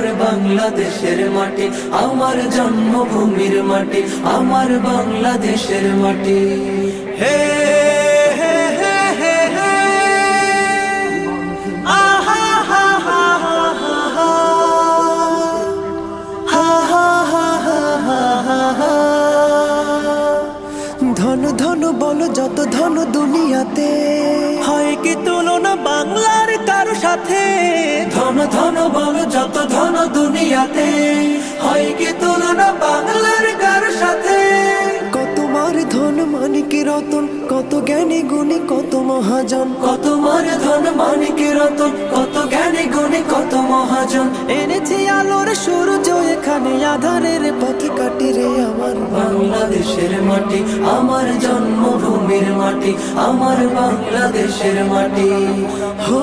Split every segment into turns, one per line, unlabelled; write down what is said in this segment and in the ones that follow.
আমার বাংলাদেশের মাটি আমার জন্মভূমির মাটি আমার বাংলাদেশের মাটি হে ধন ধন বল যত ধন দুনিয়াতে হয় কি তুলনা বাংলার কারও সাথে ধন ধন বল যত ধন দুনিয়াতে। হয় কি তুলনা বাংলার কারও সাথে? কত মার ধন মানিক রতন কত জ্ঞানী গুণী কত মহাজন। কত মার ধন মানিক রতন কত জ্ঞানী গুণী কত মহাজন। এনেছি আলোর সূর্য এখানে আধারের পথে কাটি রে আমার বাংলাদেশের মাটি আমার জন্মভূমির মাটি আমার বাংলাদেশের মাটি। হো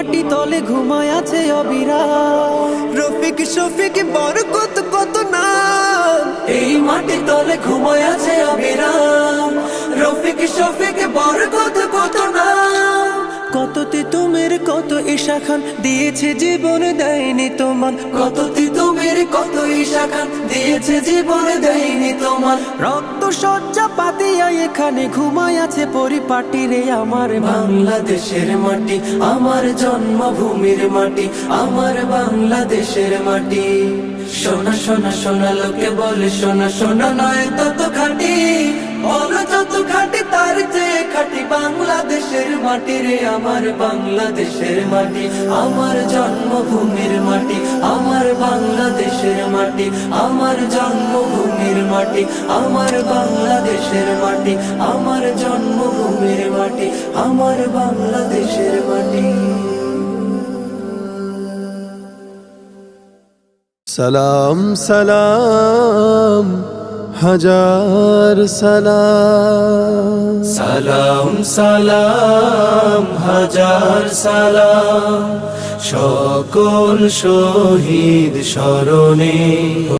মাটি তলে ঘুমায় আছে অবিরা রফিক, শফিক বর কত কত না এই মাটি তলে ঘুমায় আছে অবিরাম। রফিক, শফিক বড় কত কত না কত তিতুমের কত ঈশা খান দিয়েছে জীবন দেয়নি তোমার। কত তিতুমের কত দিয়েছে জীবন দেয়নি তোমার। রক্ত সজ্জা পাতিয়া এখানে ঘুমায় আছে পরিপাটি রে আমার বাংলাদেশের মাটি, আমার জন্মভূমির মাটি, আমার বাংলাদেশের মাটি। সোনা সোনা সোনা লোকে বলে সোনা সোনা নয় তত খাটি। বলো যত খাটি, তার চেয়ে খাটি বাংলাদেশের মাটি রে, আমার বাংলাদেশের মাটি, আমার জন্মভূমির মাটি আমার বাংলাদেশের মাটি, আমার জন্মভূমির মাটি, আমার বাংলাদেশের মাটি, আমার জন্মভূমির মাটি, আমার বাংলাদেশের মাটি।
সালাম সালাম। হাজার সালাম।
সালাম সালাম হাজার সালাম। সকল শহীদ স্মরণে।